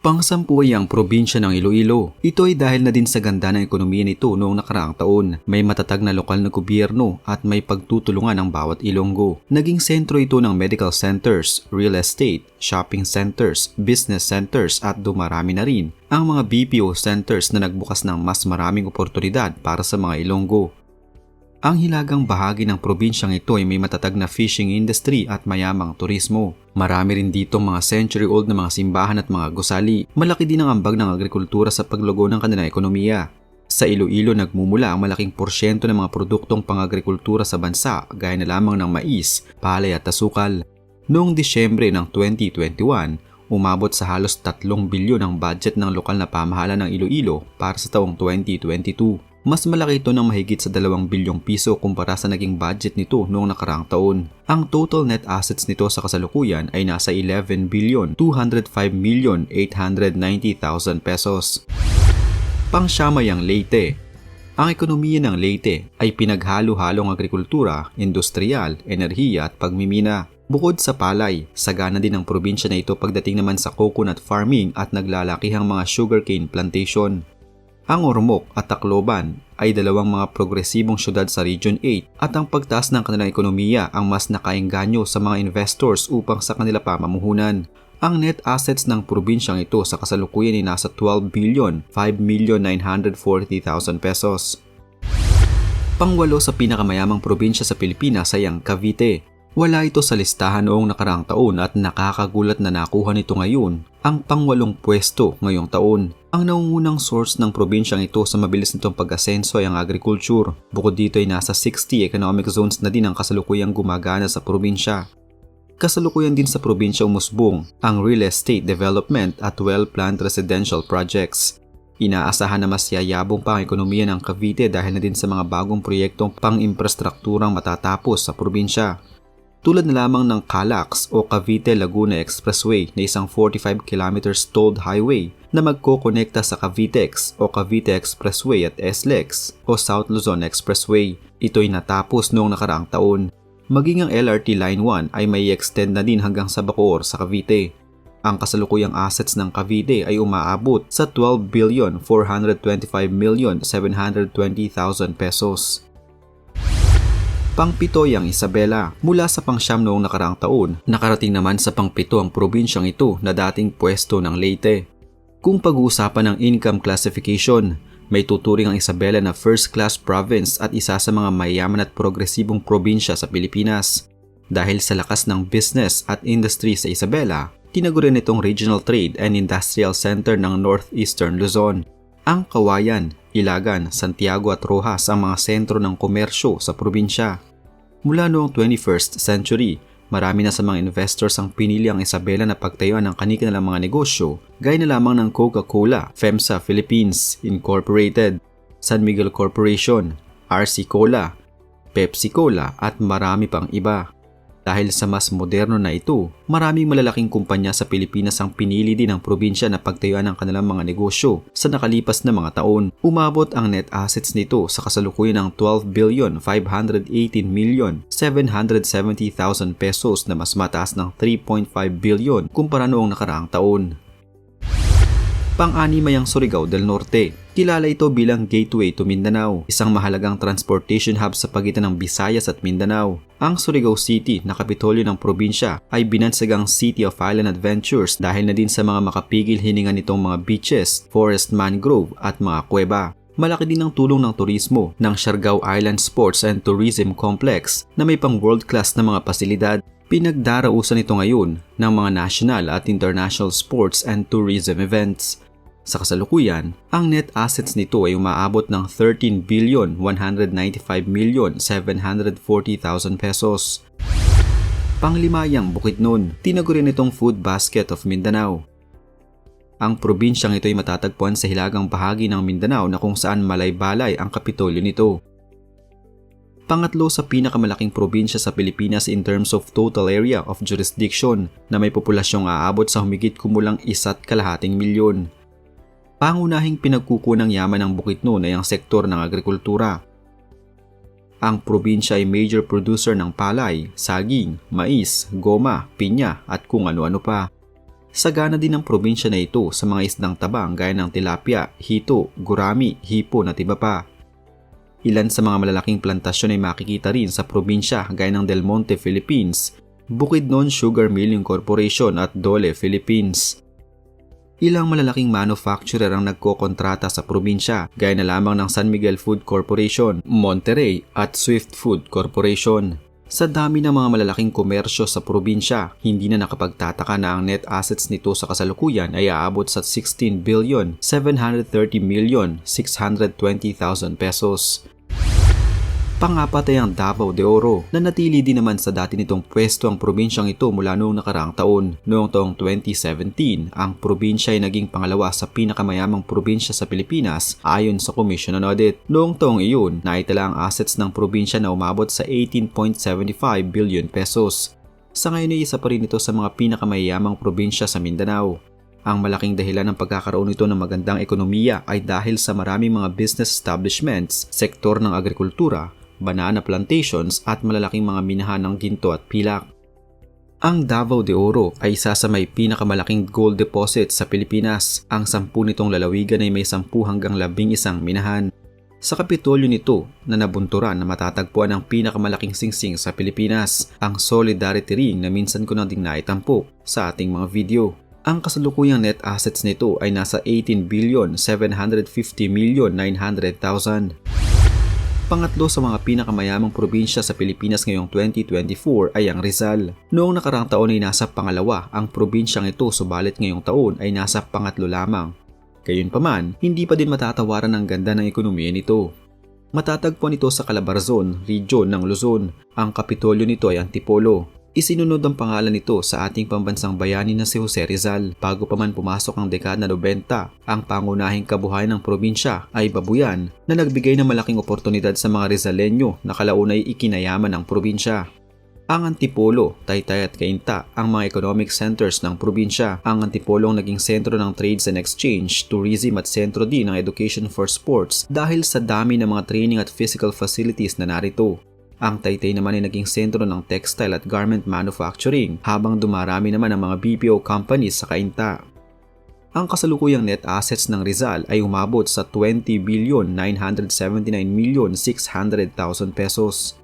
Pangsampu ay ang probinsya ng Iloilo. Ito ay dahil na din sa ganda ng ekonomiya nito noong nakaraang taon. May matatag na lokal na gobyerno at may pagtutulungan ng bawat Ilonggo. Naging sentro ito ng medical centers, real estate, shopping centers, business centers at dumarami na rin ang mga BPO centers na nagbukas ng mas maraming oportunidad para sa mga Ilonggo. Ang hilagang bahagi ng probinsyang ito ay may matatag na fishing industry at mayamang turismo. Marami rin dito mga century-old na mga simbahan at mga gusali. Malaki din ang ambag ng agrikultura sa paglugo ng kanilang ekonomiya. Sa Iloilo nagmumula ang malaking porsyento ng mga produktong pang-agrikultura sa bansa gaya na lamang ng mais, palay at asukal. Noong Disyembre ng 2021, umabot sa halos 3 bilyon ang budget ng lokal na pamahalaan ng Iloilo para sa taong 2022. Mas malaki ito ng mahigit sa 2 bilyong piso kumpara sa naging budget nito noong nakaraang taon. Ang total net assets nito sa kasalukuyan ay nasa 11 billion 205 million 890,000 pesos. Pangsyamay ang Leyte ang ekonomiya ng Leyte ay pinaghalo-halong agrikultura, industrial, enerhiya at pagmimina. Bukod sa palay, sagana din ang probinsya na ito pagdating naman sa coconut farming at naglalakihang mga sugarcane plantation. Ang Ormoc at Tacloban ay dalawang mga progresibong syudad sa Region 8 at ang pagtaas ng kanilang ekonomiya ang mas nakainganyo sa mga investors upang sa kanila pamamuhunan. Ang net assets ng probinsyang ito sa kasalukuyan ay nasa 12 billion 5 million 940,000 pesos. Pangwalo sa pinakamayamang probinsya sa Pilipinas ay ang Cavite wala ito sa listahan noong nakaraang taon at nakakagulat na nakuha nito ngayon ang pangwalong pwesto ngayong taon. Ang nangungunang source ng probinsyang ito sa mabilis nitong pag-asenso ay ang agriculture. Bukod dito ay nasa 60 economic zones na din ang kasalukuyang gumagana sa probinsya. Kasalukuyan din sa probinsya umusbong ang real estate development at well-planned residential projects. Inaasahan na mas yayabong pa ang ekonomiya ng Cavite dahil na din sa mga bagong proyektong pang-imprastrukturang matatapos sa probinsya tulad na lamang ng Calax o Cavite-Laguna Expressway na isang 45 km tolled highway na magkokonekta sa Cavitex o Cavite Expressway at SLEX o South Luzon Expressway. Ito'y natapos noong nakaraang taon. Maging ang LRT Line 1 ay may extend na din hanggang sa Bacoor sa Cavite. Ang kasalukuyang assets ng Cavite ay umaabot sa 12 billion 425 million 720,000 pesos. Pangpito ang Isabela. Mula sa pangsyam noong nakaraang taon, nakarating naman sa pangpito ang probinsyang ito na dating pwesto ng Leyte. Kung pag-uusapan ng income classification, may tuturing ang Isabela na first class province at isa sa mga mayaman at progresibong probinsya sa Pilipinas. Dahil sa lakas ng business at industry sa Isabela, tinagurin itong Regional Trade and Industrial Center ng Northeastern Luzon. Ang Kawayan, Ilagan, Santiago at Rojas ang mga sentro ng komersyo sa probinsya. Mula noong 21st century, marami na sa mga investors ang pinili ang Isabela na pagtayuan ng kanilang mga negosyo, gaya na lamang ng Coca-Cola, FEMSA Philippines Incorporated, San Miguel Corporation, RC Cola, Pepsi Cola at marami pang iba. Dahil sa mas moderno na ito, maraming malalaking kumpanya sa Pilipinas ang pinili din ng probinsya na pagtayuan ng kanilang mga negosyo sa nakalipas na mga taon. Umabot ang net assets nito sa kasalukuyan ng 12 billion 518 million 770,000 pesos na mas mataas ng 3.5 billion kumpara noong nakaraang taon. Pang-anim ay ang Surigao del Norte. Kilala ito bilang gateway to Mindanao, isang mahalagang transportation hub sa pagitan ng Visayas at Mindanao. Ang Surigao City na kapitolyo ng probinsya ay binansagang City of Island Adventures dahil na din sa mga makapigil hininga nitong mga beaches, forest mangrove at mga kuweba. Malaki din ang tulong ng turismo ng Siargao Island Sports and Tourism Complex na may pang world-class na mga pasilidad pinagdarausan ito ngayon ng mga national at international sports and tourism events. Sa kasalukuyan, ang net assets nito ay umaabot ng 13 billion 195 million 740,000 pesos. Panglimayang Bukidnon, tinagurin itong food basket of Mindanao. Ang probinsyang ito ay matatagpuan sa hilagang bahagi ng Mindanao na kung saan malay-balay ang kapitolyo nito. Pangatlo sa pinakamalaking probinsya sa Pilipinas in terms of total area of jurisdiction na may populasyong aabot sa humigit kumulang isa't kalahating milyon pangunahing pinagkukunang yaman ng Bukidnon ay ang sektor ng agrikultura. Ang probinsya ay major producer ng palay, saging, mais, goma, pinya at kung ano-ano pa. Sagana din ang probinsya na ito sa mga isdang tabang gaya ng tilapia, hito, gurami, hipon at iba pa. Ilan sa mga malalaking plantasyon ay makikita rin sa probinsya gaya ng Del Monte, Philippines, Bukidnon Sugar Milling Corporation at Dole, Philippines. Ilang malalaking manufacturer ang nagkokontrata sa probinsya gaya na lamang ng San Miguel Food Corporation, Monterey at Swift Food Corporation. Sa dami ng mga malalaking komersyo sa probinsya, hindi na nakapagtataka na ang net assets nito sa kasalukuyan ay aabot sa 16 billion 730 million 620,000 pesos. Pangapat ay ang Davao de Oro na natili din naman sa dati nitong pwesto ang probinsyang ito mula noong nakaraang taon. Noong taong 2017, ang probinsya ay naging pangalawa sa pinakamayamang probinsya sa Pilipinas ayon sa Commission on Audit. Noong taong iyon, naitala ang assets ng probinsya na umabot sa 18.75 billion pesos. Sa ngayon ay isa pa rin ito sa mga pinakamayamang probinsya sa Mindanao. Ang malaking dahilan ng pagkakaroon nito ng magandang ekonomiya ay dahil sa maraming mga business establishments, sektor ng agrikultura, banana plantations at malalaking mga minahan ng ginto at pilak. Ang Davao de Oro ay isa sa may pinakamalaking gold deposit sa Pilipinas. Ang sampu nitong lalawigan ay may sampu hanggang labing isang minahan. Sa kapitolyo nito na nabunturan na matatagpuan ang pinakamalaking singsing sa Pilipinas, ang Solidarity Ring na minsan ko na ding naitampok sa ating mga video. Ang kasalukuyang net assets nito ay nasa 18 billion 750 million 900,000. Pangatlo sa mga pinakamayamang probinsya sa Pilipinas ngayong 2024 ay ang Rizal. Noong nakarang taon ay nasa pangalawa ang probinsyang ito subalit ngayong taon ay nasa pangatlo lamang. Gayunpaman, hindi pa din matatawaran ang ganda ng ekonomiya nito. Matatagpuan ito sa Calabarzon, region ng Luzon. Ang kapitolyo nito ay Antipolo. Isinunod ang pangalan nito sa ating pambansang bayani na si Jose Rizal. Bago pa man pumasok ang dekada 90, ang pangunahing kabuhayan ng probinsya ay babuyan na nagbigay ng malaking oportunidad sa mga Rizalenyo na kalaunay ikinayaman ng probinsya. Ang Antipolo, Taytay at Cainta ang mga economic centers ng probinsya. Ang Antipolo ang naging sentro ng trades and exchange, tourism at sentro din ng education for sports dahil sa dami ng mga training at physical facilities na narito. Ang Taytay naman ay naging sentro ng textile at garment manufacturing habang dumarami naman ang mga BPO companies sa Kainta. Ang kasalukuyang net assets ng Rizal ay umabot sa 20 billion 979 million 600,000 pesos.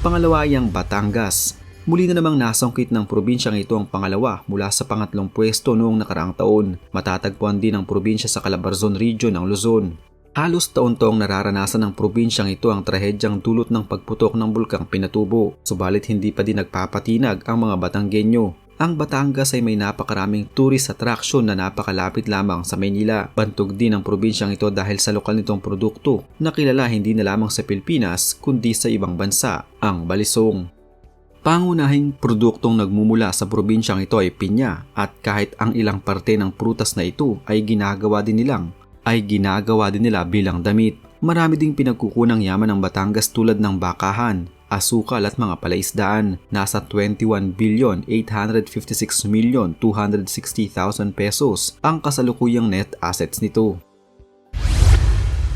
Pangalawa ay ang Batangas. Muli na namang nasangkit ng probinsyang ito ang pangalawa mula sa pangatlong pwesto noong nakaraang taon. Matatagpuan din ang probinsya sa Calabarzon Region ng Luzon. Halos taon-taong nararanasan ng probinsyang ito ang trahedyang dulot ng pagputok ng bulkang Pinatubo, subalit hindi pa din nagpapatinag ang mga Batanggenyo. Ang Batangas ay may napakaraming tourist attraction na napakalapit lamang sa Maynila. Bantog din ang probinsyang ito dahil sa lokal nitong produkto na kilala hindi na lamang sa Pilipinas kundi sa ibang bansa, ang balisong. Pangunahing produktong nagmumula sa probinsyang ito ay pinya at kahit ang ilang parte ng prutas na ito ay ginagawa din nilang ay ginagawa din nila bilang damit. Marami ding pinagkukunang yaman ng Batangas tulad ng bakahan, asukal at mga palaisdaan. Nasa 21 billion 856 million 260,000 pesos ang kasalukuyang net assets nito.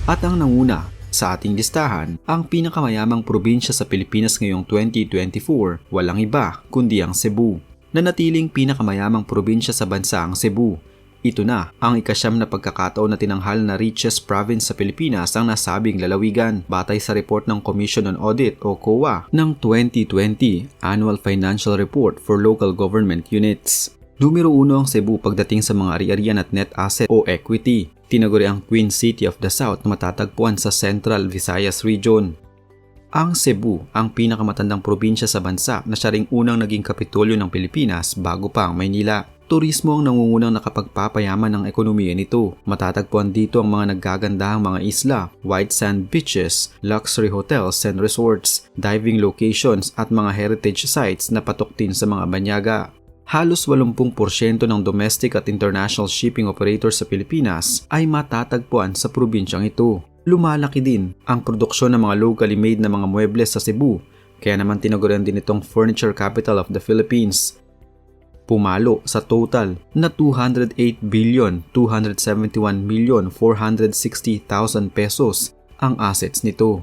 At ang nanguna sa ating listahan, ang pinakamayamang probinsya sa Pilipinas ngayong 2024, walang iba kundi ang Cebu. Nanatiling pinakamayamang probinsya sa bansa ang Cebu ito na ang ikasyam na pagkakataon na tinanghal na richest province sa Pilipinas ang nasabing lalawigan batay sa report ng Commission on Audit o COA ng 2020 Annual Financial Report for Local Government Units. Numero uno ang Cebu pagdating sa mga ari-arian at net asset o equity. Tinaguri ang Queen City of the South na matatagpuan sa Central Visayas Region. Ang Cebu ang pinakamatandang probinsya sa bansa na siya ring unang naging kapitolyo ng Pilipinas bago pa ang Maynila. Turismo ang nangungunang nakapagpapayaman ng ekonomiya nito. Matatagpuan dito ang mga naggagandahang mga isla, white sand beaches, luxury hotels and resorts, diving locations at mga heritage sites na patok din sa mga banyaga. Halos 80% ng domestic at international shipping operators sa Pilipinas ay matatagpuan sa probinsyang ito. Lumalaki din ang produksyon ng mga locally made na mga muebles sa Cebu, kaya naman tinaguran din itong Furniture Capital of the Philippines pumalo sa total na 208 billion 271 million 460,000 pesos ang assets nito.